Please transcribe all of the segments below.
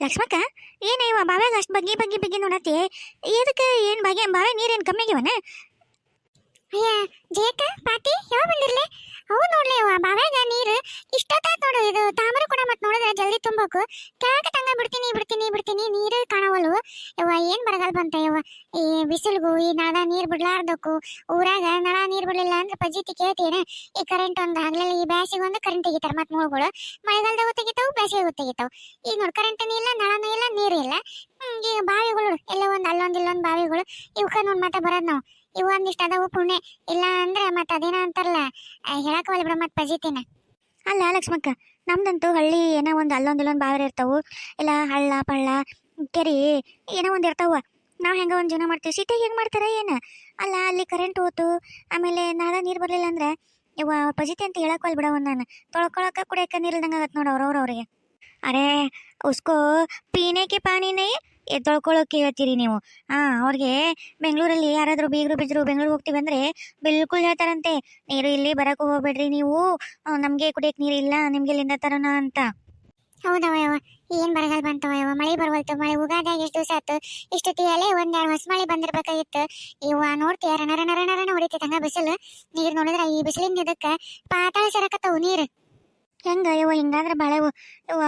ಲಕ್ಷ್ಮಕ್ಕ, ಏನ ಇವ ಬಾವ್ಯಾಗ ಅಷ್ಟು ಬಗ್ಗಿ ಬಗ್ಗಿ ಬಗ್ಗಿ ನೋಡತ್ತಿ? ಎದಕ್ಕೆ ಏನು ಬಗೆ, ಬಾವ್ಯಾಗ ನೀರೇನು ಕಮ್ಮಿ ಆಗ್ಯವನ ಅಯ್ಯ ಜೇಕ ಪಾತಿ ಯಾವ ಬಂದಿರ್ಲಿ? ಅವು ನೋಡ್ಲೆ ಅವ ಬಾವ್ಯಾಗ ನೀರು. ಇಷ್ಟೊತ್ತಾತ್ ನೋಡು, ಇದು ತಾಮ್ರ ಕೂಡ ಮತ್ತೆ ನೋಡಿದ್ರೆ ಜಲ್ದಿ ತುಂಬಬೇಕು ಕೆಳಕ ತಂಗ ಬಿಡ್ತೀನಿ ಬಿಡ್ತೀನಿ ಬಿಡ್ತೀನಿ, ನೀರು ಕಾಣವಲ್ವು. ಯವ್ವ, ಏನು ಬರಗಾಲ ಬಂತ ಯವ್ವ? ಈ ಬಿಸಿಲಿಗೂ, ಈ ನಳದ ನೀರು ಬಿಡ್ಲಾರ್ದಕ್ಕೂ ಊರಾಗ ನಳ ನೀರು ಬಿಡಲಿಲ್ಲ ಅಂದ್ರೆ ಪಜಿತಿ ಕೇಳ್ತೀನಿ ಈ ಕರೆಂಟ್ ಒಂದು ಹಗಲಲ್ಲಿ ಈ ಬ್ಯಾಸಿಗೆ ಒಂದು ಕರೆಂಟ್ ತೆಗಿತಾರೆ ಮತ್ತೆ ನೋಡ್ಗಳು ಮಳೆಗಾಲದಾಗೂ ತೆಗಿತಾವು ಬೇಸಿಗೆ ತೆಗಿತಾವು. ಈಗ ನೋಡಿ ಕರೆಂಟನೂ ಇಲ್ಲ, ನಳನೂ ಇಲ್ಲ, ನೀರು ಇಲ್ಲ. ಈಗ ಬಾವಿಗಳು ಎಲ್ಲ ಒಂದು, ಅಲ್ಲೊಂದು, ಇಲ್ಲೊಂದು ಬಾವಿಗಳು. ಇವಕ್ಕೆ ನೋಡಿ, ಮತ್ತೆ ಬರೋದು ನಾವು. ಇವು ಒಂದಿಷ್ಟು ಅದಾವು ಪುಣೆ ಇಲ್ಲ ಅಂದ್ರೆ ಮತ್ತೆ ಅದೇನ ಅಂತಾರಲ್ಲ ಹೇಳಕ್ ಬಿಡ ಮತ್ತೆ ಪಜಿತಿನ ಅಲ್ಲ ಲಕ್ಷ್ಮಕ್ಕ, ನಮ್ದಂತೂ ಹಳ್ಳಿ ಏನೋ ಒಂದು ಅಲ್ಲೊಂದು ಇಲ್ಲೊಂದ್ ಬಾವಿ ಇರ್ತಾವು. ಇಲ್ಲ ಹಳ್ಳ, ಪಳ್ಳ, ಕೆರಿ ಏನೋ ಒಂದು ಇರ್ತಾವ. ನಾವು ಹೆಂಗೆ ಒಂದು ಜೀವನ ಮಾಡ್ತೀವಿ? ಸಿಟಿಗೆ ಹೆಂಗೆ ಮಾಡ್ತಾರ ಏನ? ಅಲ್ಲ ಅಲ್ಲಿ ಕರೆಂಟ್ ಹೋತು, ಆಮೇಲೆ ನಾಳೆ ನೀರು ಬರಲಿಲ್ಲ ಅಂದ್ರೆ ಇವ ಪಜಿತಿ ಅಂತ ಹೇಳಕ್ ಬಿಡ ಬಿಡವ ನಾನು. ತೊಳ್ಕೊಳಕ ಕುಡಿಯಕ ನೀರ್ ಆಗತ್ತೆ ನೋಡು ಅವ್ರವ್ರವ್ರಿಗೆ ಅರೆ, ಉಸ್ಕೋ ಪೀನೆಗೆ ಪಾನಿನೇ ತೊಳ್ಕೊಳಕ್ಕೆ ಹೇಳ್ತೀರಿ ನೀವು. ಹಾ ಅವ್ರಿಗೆ ಬೆಂಗಳೂರಲ್ಲಿ ಯಾರಾದರೂ ಬೀಗರು ಬಿದ್ರು ಬೆಂಗಳೂರು ಹೋಗ್ತೀವಿ ಅಂದ್ರೆ ಬಿಲ್ಕುಲ್ ಹೇಳ್ತಾರಂತೆ. ನೀರು ಇಲ್ಲಿ ಬರಕ್ಕೆ ಹೋಗ್ಬೇಡ್ರಿ ನೀವು. ನಮಗೆ ಕುಡಿಯಕ್ ನೀರು ಇಲ್ಲ, ನಿಮ್ಗೆ ಇಲ್ಲಿಂದ ತರೋಣ ಅಂತ. ಹೌದವ ಯವ್ವ ಏನ್ ಬರಗಾಲ ಬಂತವ ಯವ್ವ ಮಳೆ ಬರ್ವಲ್ತು, ಮಳೆ ಉಗಾದಾಗ ಎಷ್ಟು ದಿವಸ ಆಯ್ತು? ಇಷ್ಟೊತ್ತಿಗೆಲ್ಲೇ ಒಂದೆರಡು ಎರಡು ಹೊಸ ಮಳೆ ಬಂದಿರ್ಬೇಕಾಗಿತ್ತು. ಇವ ನೋಡ್ತೀಯ ನರ ನರ ರಣ ಹೊಡಿತೈತೆ ಹಂಗ ಬಿಸಿಲು. ನೀರ್ ನೋಡಿದ್ರೆ ಈ ಬಿಸಿಲಿನ ಇದಕ್ಕ ಪಾತಾಳ ಸೇರಕತ್ತವು ನೀರು. ಹೆಂಗ ಯವ್ವ, ಹಿಂಗಾದ್ರೆ ಬಾಳೆವು ಯವ್ವ.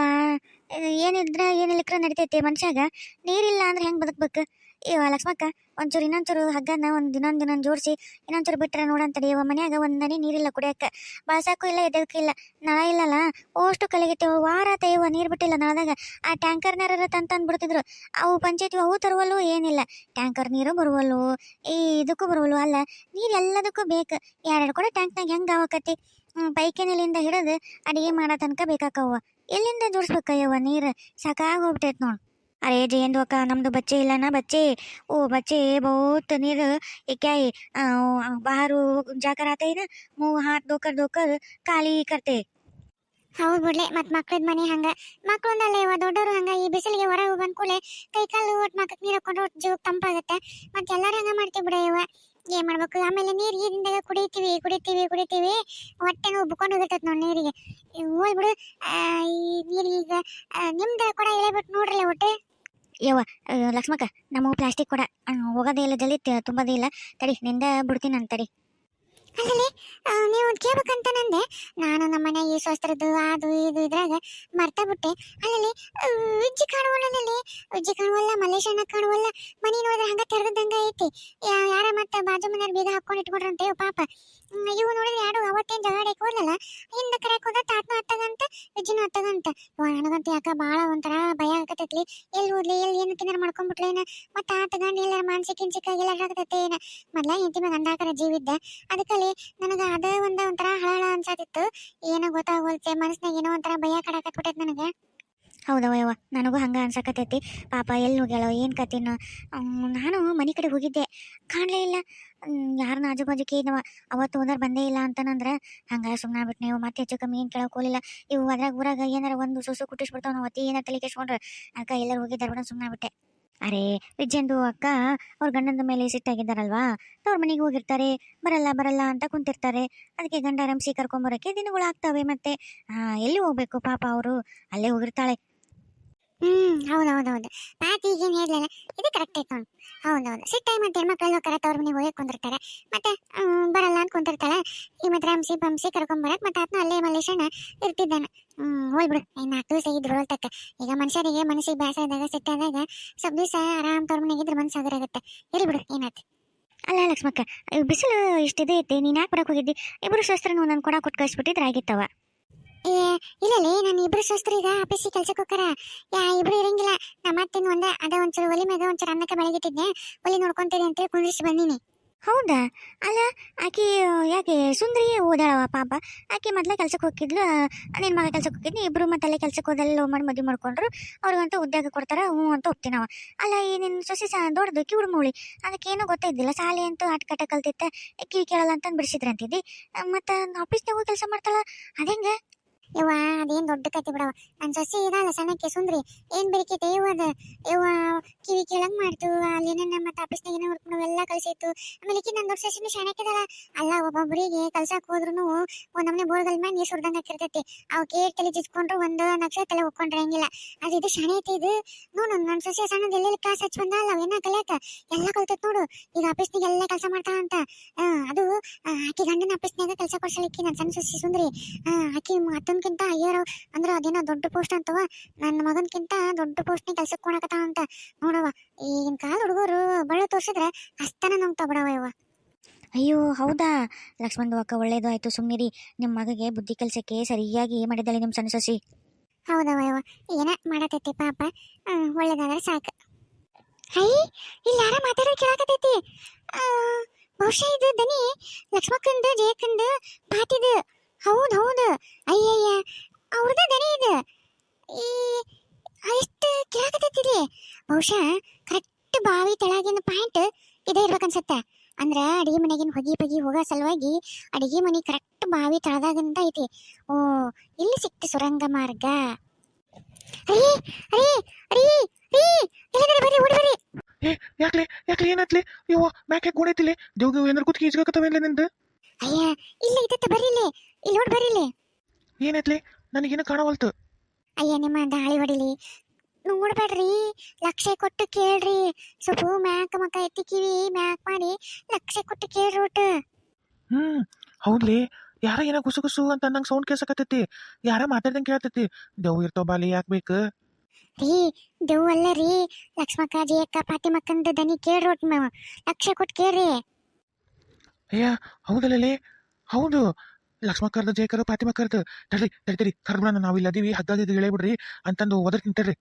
ಏನಿದ್ರೆ ಏನಿಲ್ಲಕ್ರ ನಡಿತೈತಿ ಮನುಷ್ಯಾಗ. ನೀರಿಲ್ಲ ಅಂದ್ರೆ ಹೆಂಗ್ ಬದುಕ್ಬೇಕು? ಇವ ಲಕ್ಷ್ಮಕ್ಕ, ಒಂಚೂರು ಇನ್ನೊಂಚೂರು ಹಗ್ಗನ ಒಂದು ದಿನೊಂದು ದಿನೊಂದು ಜೋಡಿಸಿ, ಇನ್ನೊಂಚೂರು ಬಿಟ್ರೆ ನೋಡಂತಡಿ ಇವ ಮನ್ಯಾಗ ಒಂದ್ ನನಿ ನೀರಿಲ್ಲ ಕುಡಿಯಕ್ಕ ಬಳಸಕ್ಕೂ ಇಲ್ಲ ಎದಕ್ಕೂ ಇಲ್ಲ, ನಳ ಇಲ್ಲಲ್ಲ? ಅಷ್ಟು ಕಲಗಿತ್ತು, ವಾರ ಇವ ನೀರ್ ಬಿಟ್ಟಿಲ್ಲ ನಳದಾಗ. ಆ ಟ್ಯಾಂಕರ್ ನೀರ ತಂತಂದ್ ಬಿಡ್ತಿದ್ರು. ಅವು ಪಂಚಾಯತಿ, ಅವು ತರುವಲ್ಲು ಏನಿಲ್ಲ. ಟ್ಯಾಂಕರ್ ನೀರು ಬರುವಲ್ಲು, ಈ ಇದಕ್ಕೂ ಬರುವಲ್ಲು ಅಲ್ಲ, ನೀರ್ ಎಲ್ಲದಕ್ಕೂ ಬೇಕು. ಎರಡೆರಡು ಕೂಡ ಟ್ಯಾಂಕ್ನಾಗ ಹೆಂಗ್ ಆವಕತಿ ಪೈಕಿನಲ್ಲಿಂದ ಹಿಡಿದು ಅಡಿಗೆ ಮಾಡೋ ತನಕ ಬೇಕಾಕವ್ವ. ಎಲ್ಲಿಂದ ಜೋಡಿಸ್ಬೇಕಯ್ಯವ್ವ ನೀರು? ಸಾಕಾಗಿ ಹೋಗ್ಬಿಟ್ಟೈತೆ ನೋಡು. ಅರೆ ಜೇನು ಅಕ್ಕ, ನಮ್ದು ಬಚ್ಚೆ ಇಲ್ಲನ ಬಚ್ಚೆ. ಓ, ಬಚ್ಚೆ ಬಹುತ್ ನೀರು ಇಕ್ಕಾಯಿ ಬಾರು ಜಾಕರ ಆತೈನ ಮೂ ಹಾಟ್ ದೋಕರ್ ದೋಕರ್ ಖಾಲಿ ಕರ್ತೆ. ಹೌದು ಬಿಡ್ಲೆ ಮತ್ ಮಕ್ಳದ್ ಮನೆ ಹಂಗ. ಮಕ್ಳಂದಲ್ಲೇ ಇವ ದೊಡ್ಡವರು ಹಂಗ ಈ ಬಿಸಿಲಿಗೆ ಹೊರಗೆ ಬಂದ್ಕೂಲೆ ಕೈ ಕಾಲು ಒಟ್ಟು ಮಕ್ಕಕ್ಕೆ ನೀರು ಹಾಕೊಂಡು ಒಟ್ಟು ತಂಪಾಗತ್ತೆ ತಂಪಾಗುತ್ತೆ. ಮತ್ತೆ ಎಲ್ಲರೂ ಹಂಗ ಮಾಡ್ತೀವಿ ಬಿಡ ಇವ ಏನ್ ಮಾಡ್ಬೇಕು? ಆಮೇಲೆ ನೀರ್ ಈಗಿಂದಾಗ ಕುಡಿತೀವಿ ಕುಡಿತೀವಿ ಕುಡಿತೀವಿ. ಹೊಟ್ಟೆ ನೋವು ಬುಕೊಂಡು ಹೋಗಿರ್ತೈತೆ ನೀರಿಗೆ. ಹೋಗ್ಬಿಡು ಬಿಡು. ಆ, ಈ ನೀರೀಗ ನಿಮ್ದ ಕೂಡ ಇಳಿಬಿಟ್ಟು ನೋಡ್ರಿ ಒಟ್ಟೆ ಯವ್ವ ಲಕ್ಷ್ಮಕ್ಕ ನಮಗೂ ಪ್ಲಾಸ್ಟಿಕ್ ಕೊಡ. ಹೋಗೋದೇ ಇಲ್ಲ ಜಲ್ದಿ ತುಂಬೋದೇ ಇಲ್ಲ. ತಡಿ ನಿಂದ ಬಿಡ್ತೀನಿ ನಾನು ತಡಿ. ಅಲ್ಲಲ್ಲಿ ನೀವು ಕೇಳ್ಬೇಕಂತ ನಂದೆ, ನಾನು ನಮ್ಮ ಮನೆ ಸ್ವಸ್ತ್ರದ್ದು, ಅದು, ಇದು ಇದ್ರಾಗ ಮರ್ತಾ ಬಿಟ್ಟೆ. ಅಲ್ಲಲ್ಲಿ ಉಜ್ಜಿ ಕಾಣುವಲ್ಲಿ ಉಜ್ಜಿ ಕಾಣುವಲ್ಲ ಮಲೇಷ್ಯಾನ ಕಾಣುವಲ್ಲ, ಮನೆ ನೋಡಿದ್ರೆ ಹಂಗ ತೆರೆದಂಗ ಐತಿ. ಯಾರ ಮತ್ತೆ ಬಾಜು ಮನೆಯವ್ರು ಬೀಗ ಹಾಕೊಂಡು ಇಟ್ಕೊಂಡ್ರಂತೆ ಪಾಪ. ಇವು ನೋಡಿದ್ರೆ ಯಾರು ಅವತ್ತೇನ್ ಜಗಾಡಿ ಹೋದ್ಲಲ್ಲ ಹಿಂದ ಕರೆ ಹೋದ ತಾತನು ಹತ್ತದಂತ ಉಜ್ಜಿನೂ ಹತ್ತದಂತ ನನಗಂತ ಯಾಕ ಬಾಳ ಒಂಥರ ಭಯ ಆಗತೈತಿ ಎಲ್ಲಿ ಹೋದ್ಲಿ, ಎಲ್ಲಿ ಏನು ತಿನ್ನಾರ ಮಾಡ್ಕೊಂಡ್ಬಿಟ್ಲೇನ ಮತ್ತ ಮತ್ತೆ ಗಂಡ ಎಲ್ಲಾರ ಮಾನಸಿಕ ಹಿಂಸಿಕ ಎಲ್ಲ ಆಗತೈತೆ ಏನ? ಮೊದ್ಲ ಹೆಂಡತಿ ಮಗ ಅಂದಾಕರ ಜೀವಿದ್ದ ಅದಕ್ಕಲ್ಲಿ ನನಗೆ ಅದ ಒಂದ ಒಂಥರ ಹಳಹಳ ಅನ್ಸತಿತ್ತು ಏನೋ ಗೊತ್ತಾಗೋಲ್ತೆ ಮನಸ್ನಾಗ ಏನೋ ಒಂಥರ ಭಯ ಕಡಾಕತ್ಬಿಟ್ಟೈತೆ ನನಗೆ. ಹೌದವ ಯವ್ವ ನನಗೂ ಹಂಗ ಅನ್ಸಕತ್ತೈತಿ. ಪಾಪ ಎಲ್ಲಿ ನುಗ್ಯಾಳೋ, ಏನು ಕತ್ತಿನೋ ನಾನು ಮನೆ ಕಡೆ ಹೋಗಿದ್ದೆ. ಕಾಣಲೇ ಇಲ್ಲ. ಯಾರನ್ನ ಆಜು ಬಾಜು ಕೇಳಿದವ ಅವತ್ತು ಓನರ್ ಬಂದೇ ಇಲ್ಲ ಅಂತಂದ್ರೆ ಹಂಗೆ ಸುಮ್ಮನೆ ಬಿಟ್ಟು ನೀವು ಮತ್ತೆ ಹೆಚ್ಚು ಕಮ್ಮಿ ಏನು ಕೇಳೋಕೆ ಹೋಲಿಲ್ಲ ಇವು ಅದ್ರಾಗ ಊರಾಗ ಏನಾರ ಒಂದು ಸುಸು ಕುಟ್ಟಿಸ್ಬಿಡ್ತಾವ ನಾವು ಅತಿ ಏನಾರ ತಲೆ ಕೆಸ್ಕೊಂಡ್ರೆ ಅಕ್ಕ ಎಲ್ಲರೂ ಹೋಗಿದ್ದಾರೆ ಬಿಡೋಣ ಸುಮ್ಮನೆ ಬಿಟ್ಟೆ ಅರೆ ವಿಜಯಂದು ಅಕ್ಕ ಅವ್ರ ಗಂಡನ ಮೇಲೆ ಸಿಟ್ಟಾಗಿದ್ದಾರಲ್ವಾ? ಅವ್ರ ಮನೆಗೆ ಹೋಗಿರ್ತಾರೆ, ಬರಲ್ಲ ಬರಲ್ಲ ಅಂತ ಕುಂತಿರ್ತಾರೆ. ಅದಕ್ಕೆ ಗಂಡ ರಂಸಿ ದಿನಗಳು ಆಗ್ತವೆ ಮತ್ತೆ. ಎಲ್ಲಿ ಹೋಗ್ಬೇಕು ಪಾಪ ಅವರು? ಅಲ್ಲೇ ಹೋಗಿರ್ತಾಳೆ. ಹ್ಮ್, ಹೌದೌದೌದು. ಪಾತಿ ಈಗೇನು ಹೇಳಲಿಲ್ಲ. ಇದು ಕರೆಕ್ಟ್ ಐತೆ ನೋಡಿ. ಹೌದೌದು. ಟೈಮ್ ಮತ್ತೆ ಹೆಣ್ಮಕ್ಳೆಲ್ಲ ಕರೆಕ್ಟ್ ಅವ್ರ ಮನೆಗೆ ಹೋಗಿ ಕುಂದಿರ್ತಾರೆ. ಮತ್ತೆ ಬರಲ್ಲ ಅಂತ ಕುಂತಿರ್ತಾಳೆ ಈ ಮತ್ತೆ ರಂಸಿ ಪಂಸಿ ಕರ್ಕೊಂಬರಕ್ ಮತ್ತೆ ಆತ್ನ ಅಲ್ಲೇ ಮಲ್ಲೇಶಣ್ಣ ಇರ್ತಿದ್ದಾನೆ. ಹ್ಮ್ ಹೋಯ್ ಬಿಡು ಇನ್ನು ನಾಲ್ಕು ದಿವಸ ಇದ್ರು ತಕ್ಕ. ಈಗ ಮನುಷ್ಯರಿಗೆ ಮನಸ್ಸಿಗೆ ಬೇಸರ ಇದ್ದಾಗ ಸಿಟ್ಟಾದಾಗ ಸ್ವಲ್ಪ ದಿವಸ ಆರಾಮ್ ತವ್ರ ಮನೆಗೆ ಇದ್ರೆ ಮನಸ್ಸು ಆಗರಾಗತ್ತೆ ಇರ್ಲಿ ಬಿಡು, ಏನಾಯ್ತು? ಅಲ್ಲ, ಲಕ್ಷ್ಮಕ್ಕ ಬಿಸಿಲು ಇಷ್ಟಿದೆ ಐತಿ. ನೀನು ಯಾಕೆ ಬರಕ್ಕೆ ಹೋಗಿದ್ದಿ? ಇಬ್ರು ಶಸ್ತ್ರನ ಒಂದೊಂದು ಕೊಡ ಕೊಟ್ಟು ಕಳಿಸ್ಬಿಟ್ಟಿದ್ರೆ ಆಗಿತ್ತವ. ಏ, ಇಲ್ಲಲೇ ನಾನು ಇಬ್ರು ಶಸ್ತ್ರ ಈಗ ಆಫೀಸಿಗೆ ಕೆಲ್ಸಕ್ಕೆ ಹೋಗ್ತಾರ ಯಾ, ಇಬ್ರು ಇರಂಗಿಲ್ಲ. ನಮ್ಮ ಅತ್ತೆನ ಒಂದ, ಅದ ಒಂಚೂರು ಒಲಿ ಮ್ಯಾಗ ಒಂಚೂರು ಅನ್ನಕ್ಕೆ ಬೆಳಗಿಟ್ಟಿದ್ದೆ ಒಲಿ ನೋಡ್ಕೊಂತೀರಿ ಅಂತೇಳಿ ಕುಂದ್ರಿಸಿ ಬಂದಿನಿ. ಹೌದಾ? ಅಲ್ಲ, ಆಕಿ, ಯಾಕೆ ಸುಂದರಿ ಓದಾಳವ ಪಾಪ. ಆಕೆ ಮೊದ್ಲೇ ಕೆಲ್ಸಕ್ಕೆ ಹೋಗಿದ್ಲು ನಿನ್ನ ಮಗ ಕೆಲ್ಸಕ್ಕೆ ಹೋಗಿದ್ನಿ ಇಬ್ರು ಮತ್ತೆ ಅಲ್ಲೇ ಕೆಲ್ಸಕ್ಕೆ ಹೋದಲ್ಲಿ ಲೋ ಮಾಡಿ ಮದುವೆ ಮಾಡ್ಕೊಂಡ್ರು. ಅವ್ರಿಗಂತೂ ಉದ್ಯೋಗ ಕೊಡ್ತಾರ, ಹ್ಞೂ ಅಂತ ಹೋಗ್ತೀನವ ಅಲ್ಲ, ಈ ನಿನ್ನ ಸೊಸೆ ಸಹ ದೊಡ್ಡದು, ಕಿವಿಡು ಮೂಳಿ. ಅದಕ್ಕೇನು ಗೊತ್ತಿದ್ದಿಲ್ಲ, ಸಾಲಿ ಅಂತೂ ಆಟ ಕಟ್ಟ ಕಲ್ತಿತ್ತ ಕಿವಿ ಕೇಳಲ್ಲ ಅಂತಂದು ಬಿಡಿಸಿದ್ರಂತಿದ್ದಿ. ಮತ್ತೆ ಆಫೀಸ್ನಾಗೂ ಕೆಲಸ ಮಾಡ್ತಾಳ? ಅದಂಗ ಯವ್ವ, ಅದೇನ್ ದೊಡ್ಡ ಕತೆ ಬಿಡವ ನನ್ ಸೊಸೆ ಇದಲ್ಲ ಸಣ್ಣಕ್ಕೆ, ಸುಂದ್ರಿ. ಏನ್ ಬೇಕೈತೆ ಯವ್ವ ಅದ. ಯವ್ವ, ಕಿವಿ ಕೇಳಂಗ್ ಮಾಡ್ತು. ಅಲ್ಲಿ ಏನೇನ ಮತ್ತೆ ಆಫೀಸ್ನಾಗ ಏನೋ ವರ್ಕ್ ಎಲ್ಲ ಕಲ್ಸಿತ್ತು ಆಮೇಲೆ ಕಿ ನನ್ ದೊಡ್ಡ ಸೊಸೆನು ಶಾಣಕ್ಕಿದಾಳ ಅಲ್ಲ ಒಬ್ಬೊಬ್ಬರಿಗೆ ಕಲ್ಸಕ್ ಹೋದ್ರು ಒಂದ್ ನಮ್ನೆ ಬೋರ್ಗಲ್ ಮೇಲೆ ನೀರ್ ಸುಡ್ದಂಗ ಹಾಕಿರ್ತೈತಿ. ಅವ್ ಕೇಟ್ ತಲೆ ಜಿಸ್ಕೊಂಡ್ರು ಒಂದ್ ನಕ್ಷ ತಲೆ ಒಕ್ಕೊಂಡ್ರೆ ಹಂಗಿಲ್ಲ. ಅದು ಇದು ಶಾಣೆ ಐತಿ ಇದು. ನೋಡು, ನನ್ ಸೊಸೆ ಸಣ್ಣದ ಎಲ್ಲೆಲ್ಲಿ ಕ್ಲಾಸ್ ಬಂದ ಅಲ್ಲ ಅವೇನ ಕಲಿಯಕ? ಎಲ್ಲ ಕಲ್ತೈತ್ ನೋಡು. ಈಗ ಆಫೀಸ್ನಾಗ ಎಲ್ಲ ಕೆಲಸ ಮಾಡ್ತಾಳ ಅಂತ. ಅದು ಆಕಿ ಗಂಡನ ಆಫೀಸ್ನಾಗ ಕೆಲಸ ಕೊಡ್ಸಲಿಕ್ಕೆ ನನ್ನ ಸಣ್ಣ ಸೊಸಿ ಸುಂದ್ರಿ. ಆಕಿ ಆಕಿ ಅತ್ತನ್ಕಿಂತ ಅಯ್ಯರ ಅಂದ್ರ ಅದೇನೋ ದೊಡ್ಡ ಪೋಸ್ಟ್ ಅಂತವ ನನ್ನ ಮಗನ್ಕಿಂತ ದೊಡ್ಡ ಪೋಸ್ಟ್ನಾಗ ಕೆಲ್ಸಕ್ಕೆ ಕೊಣಕತ ಅಂತ. ನೋಡವ ಈಗಿನ ಕಾಲ ಹುಡುಗರು ಬಳ್ಳ ತೋರ್ಸಿದ್ರೆ ಹಸ್ತನ ನಂಬ್ತಾವ ಬಿಡವ ಇವ ಅಯ್ಯೋ ಹೌದಾ? ಲಕ್ಷ್ಮಣ್ ಅಕ್ಕ ಒಳ್ಳೇದು ಆಯ್ತು ಸುಮ್ಮಿರಿ ನಿಮ್ಮ ಮಗಗೆ ಬುದ್ಧಿ ಕೆಲಸಕ್ಕೆ ಸರಿಯಾಗಿ ಮಾಡಿದ್ದಾಳೆ ನಿಮ್ಮ ಸಣ್ಣ ಸೊಸಿ? ಹೌದವ ಇವ ಏನ ಮಾಡತೈತಿ ಪಾಪ. ಒಳ್ಳೇದಾದ್ರೆ ಸಾಕು. ಹೈ ಇಲ್ಲಿ ಯಾರ ಮಾತಾಡೋ ಕೇಳಾಕತೈತಿ ಆ, ಬಹುಶಃ ಇದು ದನಿ ಲಕ್ಷ್ಮಕ್ಕಂದು ಜಯಕ್ಕಂದು ಪಾಟಿದು ಹೌದು ಹೌದು ಅಯ್ಯಯ್ಯ ಅವ್ರದ ದನಿ ಇದು. ಈ ಎಷ್ಟು ಕೇಳಾಕತೈತಿಲಿ ಬಹುಶಃ ಕರೆಕ್ಟ್ ಬಾವಿ ತೆಳಗಿನ ಪಾಯಿಂಟ್ ಇದೇ ಇರ್ಬೇಕನ್ಸತ್ತೆ. ಅಂದ್ರ ಅಡಿಗೆ ಮನೆಗಿನ ಹೊಗಿ ಪಗಿ ಹೋಗೋ ಸಲುವಾಗಿ ಅಡಿಗೆ ಮನೆ ಕರೆಕ್ಟ್ ಬಾವಿ ತಳದಾಗಂತ ಐತಿ. ಓ ಇಲ್ಲಿ ಸಿಕ್ತು ಸುರಂಗ ಮಾರ್ಗ. ಅರೇ ಅರೇ ಅರೇ ಅರೇ ಎಲ್ಲಿದ್ದಾರೆ ಬರ್ರಿ ಓಡಿ ಬರ್ರಿ. ಏ ಯಾಕ್ಲೆ ಯಾಕ್ಲೆ ಏನಾತ್ಲೆ? ಯವ್ವ ಮ್ಯಾಕೆ ಗೋಣೈತಿಲೆ ದೇವ್ಗೆ ಏನಾರು ಕುತ್ಕಿ ಈಜ್ಗಾಕತ್ತವೇನ್ಲೆ ನಿಂದು? ಅಯ್ಯ ಇಲ್ಲ ಇದತ್ತ ಬರ್ರಿ ಇಲ್ಲಿ. ಇಲ್ಲಿ ನೋಡಿ ಬರ್ರಿ ಇಲ್ಲಿ. ಏನಾಯ್ತ್ಲೆ ನನಗೇನು ಕಾಣವಲ್ತು ಅಯ್ಯ ನಿಮ್ಮ ದಾಳಿ ಹೊಡಿಲಿ. ನೋಡ್ಬೇಡ್ರಿ. ಲಕ್ಷ ಕೊಟ್ಟು ಕೇಳ್ರಿ. ಸ್ವಲ್ಪ ಮ್ಯಾಕ್ ಮಕ ಎತ್ತಿಕಿವಿ ಮ್ಯಾಕ್ ಮಾಡಿ ಲಕ್ಷ ಕೊಟ್ಟು ಕೇಳ್ರಿ ಒಟ್ಟು. ಹ್ಮ್ ಹೌದ್ಲಿ. ಯಾರ ಏನ ಗುಸು ಗುಸು ಅಂತ ನಂಗೆ ಸೌಂಡ್ ಕೇಳ್ಸಕತ್ತೈತಿ. ಯಾರ ಮಾತಾಡ್ದಂಗೆ ಕೇಳತೈತಿ ದೇವ್ ಇರ್ತಾವ ಬಾಲಿ ಯಾಕೆ ಬೇಕು ರೀ ದೇವ್ ಅಲ್ಲ ರೀ. ಲಕ್ಷ್ಮಕ್ಕ ಜಯಕ್ಕ ಪಾತಿಮಕ್ಕಂದ ದನಿ ಕೇಳ್ರಿ ಒಟ್ಟು ಲಕ್ಷ ಕೊಟ್ಟು ಕೇಳ್ರಿ. ಅಯ್ಯ ಹೌದಲ್ಲೇ ಹೌದು. ಲಕ್ಷ್ಮಕ್ಕರ್ದ ಜಯಕರ ಪಾತಿಮ ತಡ್ರಿ ತಡಿ ತಡಿ ಕರ್ಬಿಡ ನಾವು ಇಲ್ಲಿ ಅದೀವಿ ಹಗ್ಗಾದಿದ್ದು ಹೇಳೇಬಿಡ್ರಿ ಅಂತಂದು ಒದರ್ಕಿಂತರ್ರಿ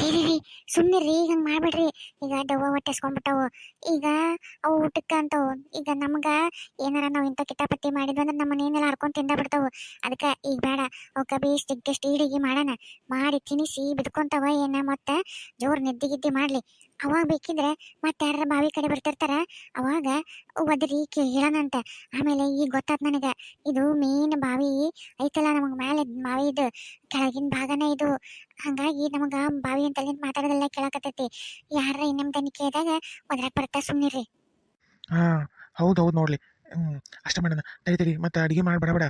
ರೀ ರೀ ರೀ ಹಂಗೆ ಮಾಡ್ಬೇಡ್ರಿ. ಈಗ ದವ್ವ ಹೊಟ್ಟೆಸ್ಕೊಂಡ್ಬಿಟ್ಟವು ಈಗ ಅವು ಊಟಕ್ಕೆ ಅಂತವು ಈಗ ನಮ್ಗ ಏನಾರ ನಾವು ಇಂಥ ಕಿತಾಪತಿ ಮಾಡಿದ್ವಿ ಅಂದ್ರೆ ನಮ್ಮ ಮನೆಯನ್ನೆಲ್ಲ ಹರ್ಕೊಂಡು ತಿಂದ ಬಿಡ್ತಾವು. ಅದಕ್ಕೆ ಈಗ ಬೇಡ. ಅವಕ್ಕೆ ಸ್ಟಿಕ್ ಇದ್ದಷ್ಟು ಈಡಿಗೆ ಮಾಡೋಣ. ಮಾಡಿ ತಿನಿಸಿ ಬಿದ್ಕೊಂತಾವ ಏನ ಮತ್ತೆ ಜೋರು ನಿದ್ದೆ ಗಿದ್ದಿ ಮಾಡಲಿ. ಅವಾಗ ಬೇಕಿದ್ರೆ ಮತ್ತೆ ಯಾರ ಬಾವಿ ಕಡೆ ಬರ್ತಿರ್ತಾರ, ಅವಾಗ ಒದರಿ ಹೇಳೋಣಂತ ಆಮೇಲೆ ಈಗ ಗೊತ್ತಾತ್ ನನಗೆ, ಇದು ಮೇನ್ ಬಾವಿ ಐತಲ್ಲ ನಮಗೆ ಮೇಲೆ ಬಾವಿ ಇದು ಕೆಳಗಿನ ಭಾಗನೇ ಇದು. ಹಂಗಾಗಿ ನಮಗ ಬಾವಿ ಅಂತ ಮಾತಾಡೋದೆಲ್ಲ ಕೇಳಕತ್ತೈತಿ. ಯಾರ ಇನ್ನೊಂದು ತನಿಖೆ ಕೇಳಿದಾಗ ಒದ್ರಾಕ್ ಬರ್ತಾ ಸುಮ್ಮನಿರಿ ಹಾ ಹೌದು ಹೌದು ನೋಡ್ಲಿ. ಹ್ಮ್ ಅಷ್ಟ ಮಾಡೋಣ ತಡಿ ತಡಿ ಮತ್ತೆ ಅಡಿಗೆ ಮಾಡಿ ಬಡಬಡ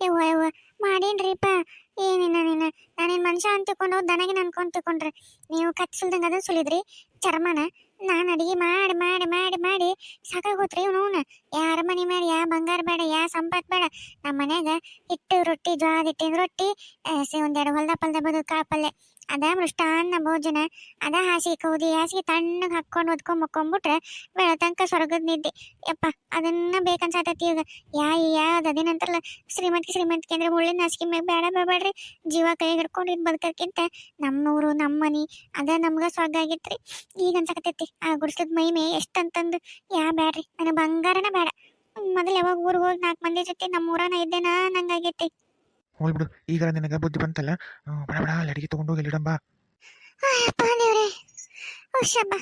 ಯವ್ವ ಯವ್ವ ಮಾಡೇನ್ರಿಪ್ಪ? ಏನಿನ ನೀನು. ನಾನೇನು ಮನುಷ್ಯ ಅಂತ ತಿಳ್ಕೊಂಡು ದನಗಿನ ಅನ್ಕೊಂಡ್ ತಿಳ್ಕೊಂಡ್ರೆ. ನೀವು ಕತ್ ಸುಲ್ದಂಗೆ ಅದನ್ನ ಸುಲಿದ್ರಿ. ಚರ್ಮನ. ನಾನು ಅಡಿಗೆ ಮಾಡಿ ಮಾಡಿ ಮಾಡಿ ಮಾಡಿ. ಸಾಕಾಗೋತ್ರಿ ಇವನು ಯಾರ ಮನೆ ಮೇಲೆ ಯಾ, ಬಂಗಾರ ಬೇಡ, ಯಾ, ಸಂಪತ್ ಬೇಡ. ನಮ್ಮ ಮನ್ಯಾಗ ಹಿಟ್ಟು ರೊಟ್ಟಿ ಜೋಳದ ಹಿಟ್ಟಿನ ರೊಟ್ಟಿ ಒಂದೆರಡು ಹೊಲ್ದ ಪಲ್ದ ಬದು ಕಾಪಲ್ಲೆ ಅದ ಮೃಷ್ಟಾನ್ನ ಭೋಜನ, ಅದ ಹಾಸಿಗೆ ಕೌದಿ, ಹಾಸಿಗೆ ತಣ್ಣಗೆ ಹಾಕ್ಕೊಂಡು ಒದ್ಕೊಂಡ್ ಮಕ್ಕೊಂಬಿಟ್ರೆ ಬೆಳ ತನಕ ಸ್ವರ್ಗದ ನಿದ್ದೆ. ಯಪ್ಪ, ಅದನ್ನ ಬೇಕನ್ಸಾತತಿ ಈಗ ಯಾ ಯಾವ್ದು ಅದೇನಂತಾರಲ್ಲ, ಶ್ರೀಮಂತಿಕೆ ಶ್ರೀಮಂತಿಕೆ ಅಂದ್ರೆ ಮುಳ್ಳಿನ ಹಾಸಿಗೆ ಮೇಲೆ ಬೇಡ ಬೇಡ್ರಿ ಜೀವ ಕೈ ಹಿಡ್ಕೊಂಡು ಇದು ಬದುಕಕ್ಕಿಂತ ನಮ್ಮೂರು ನಮ್ಮ ಮನೆ ಅದ ನಮ್ಗ ಸ್ವರ್ಗ ಆಗಿತ್ರಿ. ಈಗ ಅನ್ಸಕತೈತಿ ಆ ಗುಡಿಸದ ಮೈ ಮೇ ಎಷ್ಟಂತಂದು. ಯಾ ಬೇಡ್ರಿ ನನಗೆ ಬಂಗಾರನ ಬೇಡ ಮೊದಲು ಯಾವಾಗ ಊರಿಗೆ ಹೋಗಿ ನಾಲ್ಕು ಮಂದಿ ಜೊತೆ ನಮ್ಮ ಊರನ ಇದ್ದೇನ ನಂಗಾಗೈತಿ ಹೋಗ್ಲಿ ಬಿಡು. ಈಗ ನಿನಗೆ ಬುದ್ಧಿ ಬಂತಲ್ಲ? ಬಡ ಬಡ ಅಲ್ಲಿ ಅಡಿಗೆ ತಗೊಂಡು ಹೋಗಿ ಇಲ್ಲಿಡಂಬ ಅಯ್ಯಪ್ಪ ದೇವ್ರೆ ಹುಷಬ್ಬ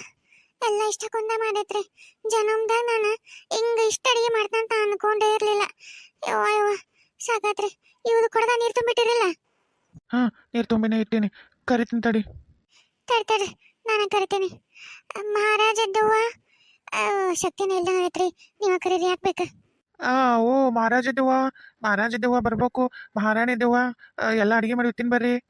ಎಲ್ಲ ಇಷ್ಟ ಕುಂದ ಮಾಡೈತ್ರಿ ಜನಮ್ದಾಗ ನಾನು ಹಿಂಗ ಇಷ್ಟ ಅಡಿಗೆ ಮಾಡ್ತಂತ ಅನ್ಕೊಂಡೇ ಇರ್ಲಿಲ್ಲ. ಯವ್ವ ಯವ್ವ. ಸಾಕಾತ್ರಿ ಇವ್ದು ಕೊಡದ ನೀರು ತುಂಬಿಟ್ಟಿರಲಿಲ್ಲ? ನೀರು ತುಂಬಿನೇ ಇಟ್ಟೀನಿ. ಕರಿತೀನಿ ತಡಿ. ತಡಿ ತಡಿ. ನಾನು ಕರಿತೀನಿ. ಮಹಾರಾಜದ್ದವ್ವ ಶಕ್ತಿನೇ ಇಲ್ದಂಗ ಐತ್ರಿ ನೀವ ಕರೀರಿ ಯಾಕೆ ಆ, ಓ, ಮಹಾರಾಜ ದೇವ ಮಹಾರಾಜ ದೇವ ಬರ್ಬೇಕು, ಮಹಾರಾಣಿ ದೇವ ಎಲ್ಲ ಅಡಿಗೆ ಮಾಡಿ ತಿನ್ನ ಬರ್ರಿ.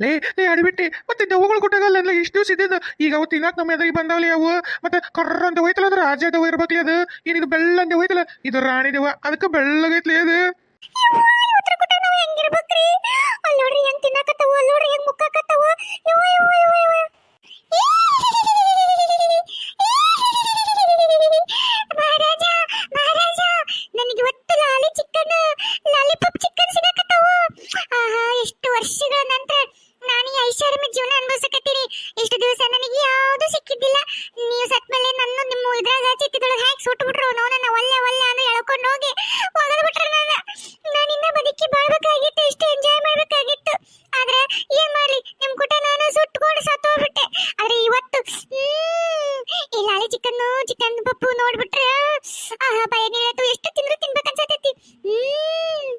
ಲೇ ಲೇ, ಅಡಿಬಿಟ್ಟಿ, ಮತ್ತೆ ದೆವ್ವಗಳು ಕೊಟ್ಟಾಗಲ್ಲ ಇಷ್ಟು ದಿವಸ ಇದ್ದಿದ್ದು. ಈಗ ಅವು ತಿನ್ನಕ್ ನಮ್ಮ ಎದುರಿಗೆ ಬಂದಾವಲಿ ಅವು. ಮತ್ತೆ ಕರ್ರ ಹೋಯ್ತಲ್ಲ ಅದು ರಾಜ ದೆವ್ವ ಇರ್ಬೇಕ್ಲಿ ಅದು. ಏನಿದು ಬೆಳ್ಳಂದೆ ಹೋಯ್ತಲ್ಲ. ಇದು ರಾಣಿ ದೆವ್ವ. ಅದಕ್ಕೆ ಬೆಳ್ಳಗೈತ್ಲಿ ಅದು. ಅಲ್ಲೋಡ್ರಿ ಹೆಂಗ್ ತಿನ್ನಕತ್ತವು ಅಲ್ಲೋಡ್ರಿ ಹೆಂಗ್ ಮುಕ್ಕಾಕತ್ತವು. ಯವ್ವ ಯವ್ವ ಯವ್ವ ಯವ್ವ ಮಹಾರಾಜ ಮಹಾರಾಜ ನನಗೆ ಇವತ್ತು ಲಾಲಿ ಚಿಕನ್ ಲಾಲಿಪಾಪ್ ಚಿಕನ್ ಸಿಗಕತ್ತವು ಆಹಾ ಎಷ್ಟು ವರ್ಷಗಳ ನಂತರ ನಾನು ಈ ಐಷಾರಾಮಿ ಜೀವನ ಅನುಭವಿಸಕತ್ತೀನಿ ಇಷ್ಟು ದಿವಸ ನನಗೆ ಯಾವುದು ಸಿಕ್ಕಿದ್ದಿಲ್ಲ ನೀವು ಸತ್ಮೇಲೆ ನನ್ನ ನಿಮ್ಮ ಇದ್ರಾಗ ಚಿತ್ತಿದೊಳಗೆ ಹಾಕಿ ಸುಟ್ಟು ಬಿಟ್ರು ನೋನ ಒಲ್ಲೆ ಒಲ್ಲೆ ಅಂತ ಎಳ್ಕೊಂಡು ಹೋಗಿ ಒಗದು ಬಿಟ್ರು ನನ್ನ ನಾನಿನ್ನ ಬದುಕಿ ಬಾಳ್ಬೇಕಾಗಿತ್ತು ಇಷ್ಟು ಎಂಜಾಯ್ ಮಾಡ್ಬೇಕಾಗಿತ್ತು ಆದ್ರೆ ಏನ್ ಮಾಡ್ಲಿ ನಿಮ್ ಕುಟ ನಾನು ಸುಟ್ಕೊಂಡು ಸತ್ತೋಗ್ಬಿಟ್ಟೆ ಆದ್ರೆ ಇವತ್ತು ಹ್ಮ್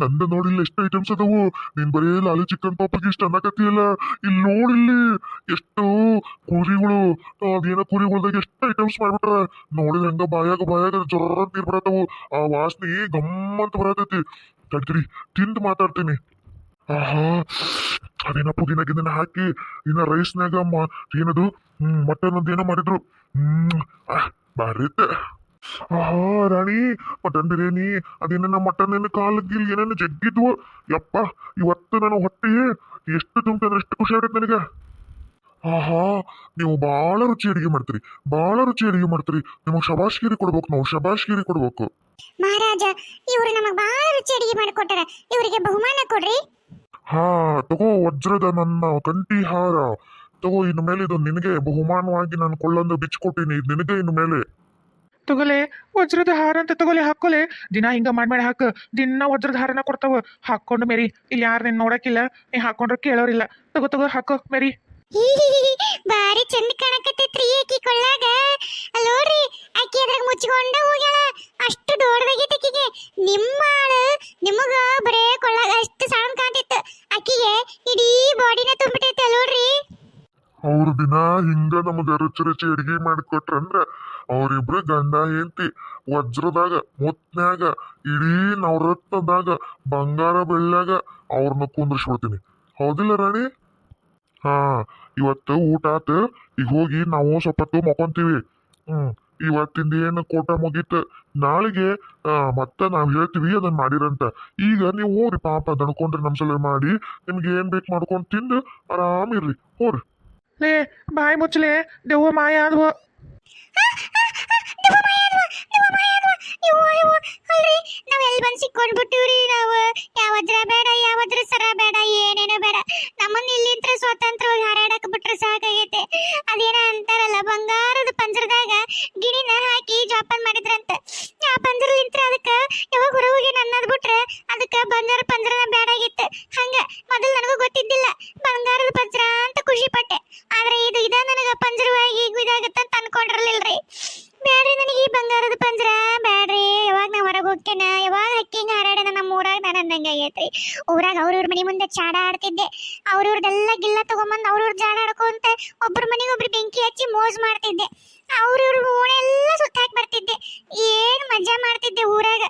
ಚಂದ ನೋಡಿಲ್ಲ ಎಷ್ಟು ಐಟಮ್ಸ್ ಅದಾವು? ನೀನ್ ಬರೀ ಲಾಲಿ ಚಿಕನ್ ಪಾಪಿಗೆ ಇಷ್ಟ ಅನ್ನಕತ್ತಿಯಲ್ಲ? ಇಲ್ಲಿ ನೋಡಿಲ್ಲಿ ಎಷ್ಟು ಕುರಿಗಳು, ಅದೇನ ಕುರಿಗಳ್ದಾಗ ಎಷ್ಟು ಐಟಮ್ಸ್ ಮಾಡ್ಬಿಟ್ರ. ನೋಡಿದ್ರೆ ಹೆಂಗ ಬಾಯಾಗ ಬಾಯಾಗ ಜೊರ ನೀರ್ ಬರತ್ತವು. ಆ ವಾಸನೆ ಗಮ್ಮಂತ ಬರತೈತಿ. ತಡ್ರಿ ತಿಂದು ಮಾತಾಡ್ತೀನಿ. ಆಹಾ, ಅದೇನ ಪುದೀನ ಗಿದನ ಹಾಕಿ, ಇನ್ನ ರೈಸ್ನಾಗ ಏನದು? ಹ್ಮ್ ಮಟನ್ ಏನೋ ಮಾಡಿದ್ರು. ಹ್ಮ್ ಬಾರಿ ರಾಣಿ ಮಟನ್ ಬಿರಿಯಾನಿ ಅದೇನ ಮಟನ್ ಏನು ಕಾಲಗಿಲ್ ಗೀಲ್ ಏನೇನು ಜಗ್ಗಿದ್ವು? ಯಪ್ಪ ಇವತ್ತು ನನ್ನ ಹೊಟ್ಟೆ ಎಷ್ಟು ತುಂಬಿದ್ರೆ ಎಷ್ಟು ಖುಷಿ ಆಗತ್ತೆ ನನಗೆ? ಆಹಾ ನೀವು ಭಾಳ ರುಚಿ ಅಡಿಗೆ ಮಾಡ್ತೀರಿ ಭಾಳ ರುಚಿ ಅಡಿಗೆ ಮಾಡ್ತೀರಿ. ನಿಮಗೆ ಶಬಾಷ್ಗಿರಿ ಕೊಡ್ಬೇಕು ನಾವು ಶಬಾಷ್ಗಿರಿ ಕೊಡ್ಬೇಕು. ಮಹಾರಾಜ ಇವರು ನಮಗೆ ಬಹಳ ರುಚಿ ಅಡಿಗೆ ಮಾಡಿಕೊಟ್ಟಾರ ಇವರಿಗೆ ಬಹುಮಾನ ಕೊಡ್ರಿ. ಹಾ ತಗೋ ವಜ್ರದ ನನ್ನ ಕಂಠಿಹಾರ. ತಗೋ ಇನ್ನು ಮೇಲೆ ಇದು ನಿನಗೆ ಬಹುಮಾನವಾಗಿ ನಾನು ಕೊಳ್ಳೊಂದು ಬಿಚ್ಚಿಕೊಟ್ಟಿನಿ ನಿನಗೆ ಇನ್ನು ಮೇಲೆ. ತಗೊಲೆ ವಜ್ರದ ಹಾರ ಅಂತ ತಗೊಲೆ ಹಾಕೊಲೆ ದಿನ ಹಿಂಗ ಮಾಡಿ ಮಾಡಿ ಹಾಕ. ದಿನ ವಜ್ರದ ಹಾರನ ಕೊಡ್ತಾವ. ಹಾಕೊಂಡು ಮೇರಿ, ಇಲ್ಲಿ ಯಾರು ನಿನ್ ನೋಡಕ್ಕಿಲ್ಲ ನೀ ಹಾಕೊಂಡ್ರೆ ಕೇಳೋರಿಲ್ಲ. ತಗೋ ತಗೋ, ಹಾಕೋ, ಮೇರಿ. ಬಾರಿ ಚಂದ ಕಾಣಕತ್ತೈತ್ರಿ ಆಕಿ ಕೊಳ್ಳಾಗ ಅಲೋರಿ ಆಕಿ ಅದ್ರಾಗ ಮುಚ್ಕೊಂಡ ಹೋಗ್ಯಾಳ. ಅಷ್ಟು ದೊಡ್ಡದಾಗೈತಿ ಆಕಿಗೆ. ನಿಮ್ಮ ಆಳು ನಿಮಗ ಬರೇ ಕೊಳ್ಳಾಗ ಅಷ್ಟು ಸಣ್ಣ ಕಾಣ್ತಿತ್ತು. ಆಕಿಗೆ ಇಡೀ ಬಾಡಿನ ನೋಡ್ರಿ ಅವ್ರ ದಿನ ಹಿಂಗ ನಮಗ ರುಚಿ ರುಚಿ ಅಡಿಗೆ ಮಾಡಿಕೊಟ್ರಂದ್ರ ಅವರಿಬ್ರು ಗಂಡ ಹೆಂಡತಿ ವಜ್ರದಾಗ, ಮುತ್ನ್ಯಾಗ, ಇಡೀ ನವರತ್ನದಾಗ ಬಂಗಾರ ಬೆಳ್ಳ್ಯಾಗ ಅವ್ರನ್ನ ಕುಂದ್ರಿಸ್ಬಿಡ್ತೀನಿ. ಹೌದಿಲ್ಲ ರಾಣಿ? ಹಾ, ಇವತ್ತು ಊಟ ಆತ, ಈಗ ಹೋಗಿ ನಾವು ಸ್ವಲ್ಪ ಹೊತ್ತು ಮಕ್ಕೊಂತೀವಿ. ಹ್ಮ್, ಇವತ್ತಿಂದ ಏನು ಕೋಟ ಮುಗೀತು? ನಾಳೆಗೆ ಮತ್ತೆ ನಾವು ಹೇಳ್ತೀವಿ ಅದನ್ನ ಮಾಡಿರಂತ. ಈಗ ನೀವು ಹೋಗ್ರಿ ಪಾಪ ದಣ್ಕೊಂಡ್ರಿ ನಮ್ಮ ಸಲ ಮಾಡಿ, ನಿಮ್ಗೆ ಏನ್ ಬೇಕು ಮಾಡ್ಕೊಂಡು ತಿಂದು ಆರಾಮಿರ್ರಿ ಹೋಗ್ರಿ ಲೇ, ಬಾಯಿ ಮುಚ್ಚಲೆ, ದೆವ್ವ ಮಾಯ ಆದ್ವು. ಸಿಕ್ಕೊಂಡ್ಬಿಟ್ಟಿವ್ರಿ ನಾವು. ಯಾವದ್ರ ಬೇಡ, ಯಾವದ್ರ ಸರ ಬೇಡ, ಏನೇನೋ ಬೇಡ. ನಮ್ಮನ್ನ ಇಲ್ಲಿಂತ್ರ ಸ್ವತಂತ್ರವಾಗಿ ಹಾರಾಡಕ್ ಬಿಟ್ರೆ ಸಾಕಾಗೈತೆ. ಅದೇನ ಅಂತಾರಲ್ಲ ಬಂಗಾರದ ಪಂಜರದಾಗ ಗಿಣಿನ ಹಾಕಿ ಜೋಪಾನ ಮಾಡಿದ್ರಂತ ಆ ಪಂಜರಲಿಂತ್ರ ಅದಕ್ಕ ಯಾವಾಗ ಹೊರಗೆ ನನ್ನದ್ ಬಿಟ್ರೆ ಅದಕ್ಕ ಬಂಗಾರ ಪಂಜರನ ಬೇಡಾಗಿತ್ತು ಹಂಗ ಮೊದಲು ನನಗೂ ಗೊತ್ತಿದ್ದಿಲ್ಲ ಬಂಗಾರದ ಪಂಜರ ಅಂತ ಖುಷಿ ಪಟ್ಟೆ ಆದ್ರೆ ಇದು ಇದ ನನಗ ಪಂಜರವಾಗಿ ಇದಾಗತ್ತ ಅಂತ ಅನ್ಕೊಂಡಿರ್ಲಿಲ್ರಿ ಬ್ಯಾಡ್ರಿ ನನಗೆ ಈ ಬಂಗಾರದ ಪಂಜರ ಬ್ಯಾಡ್ರಿ ಯಾವಾಗ ನಾ ಹೊರಗೆ ಹೋಗ್ತೇನ ಯಾವಾಗ ಹಕ್ಕಿಂಗ್ ಹಾರಾಡೋಣ ನಮ್ಮ ಊರಾಗ ನಾನು ಅಂದಂಗ ಆಗೈತ್ರಿ ಊರಾಗ ಅವ್ರವ್ರ ಮನೆ ಮುಂದೆ ಚಾಡ ಆಡ್ತಿದ್ದೆ. ಅವ್ರವ್ರದೆಲ್ಲ ಗಿಲ್ಲ ತಗೊಂಬಂದು ಅವ್ರವ್ರ ಜಾಡ ಆಡ್ಕೊಂತ ಒಬ್ರ ಮನೆಗೆ ಒಬ್ರು ಬೆಂಕಿ ಹಚ್ಚಿ ಮೋಜ್ ಮಾಡ್ತಿದ್ದೆ. ಅವ್ರವ್ರ ಓಣೆಲ್ಲ ಸುತ್ತಾಕ್ ಬರ್ತಿದ್ದೆ. ಏನ್ ಮಜಾ ಮಾಡ್ತಿದ್ದೆ ಊರಾಗ.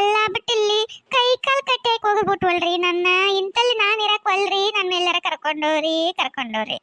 ಎಲ್ಲ ಬಿಟ್ಟಿಲ್ಲಿ ಕೈ ಕಾಲ್ ಕಟ್ಟಿ ಹಾಕಿ ಹೋಗ್ಬಿಟ್ವಲ್ರಿ. ನನ್ನ ಇಂತಲ್ಲಿ ನಾನು ಇರಕ್ ಒಲ್ರಿ. ನನ್ನ ಎಲ್ಲಾರ ಕರ್ಕೊಂಡೋರಿ ಕರ್ಕೊಂಡೋರಿ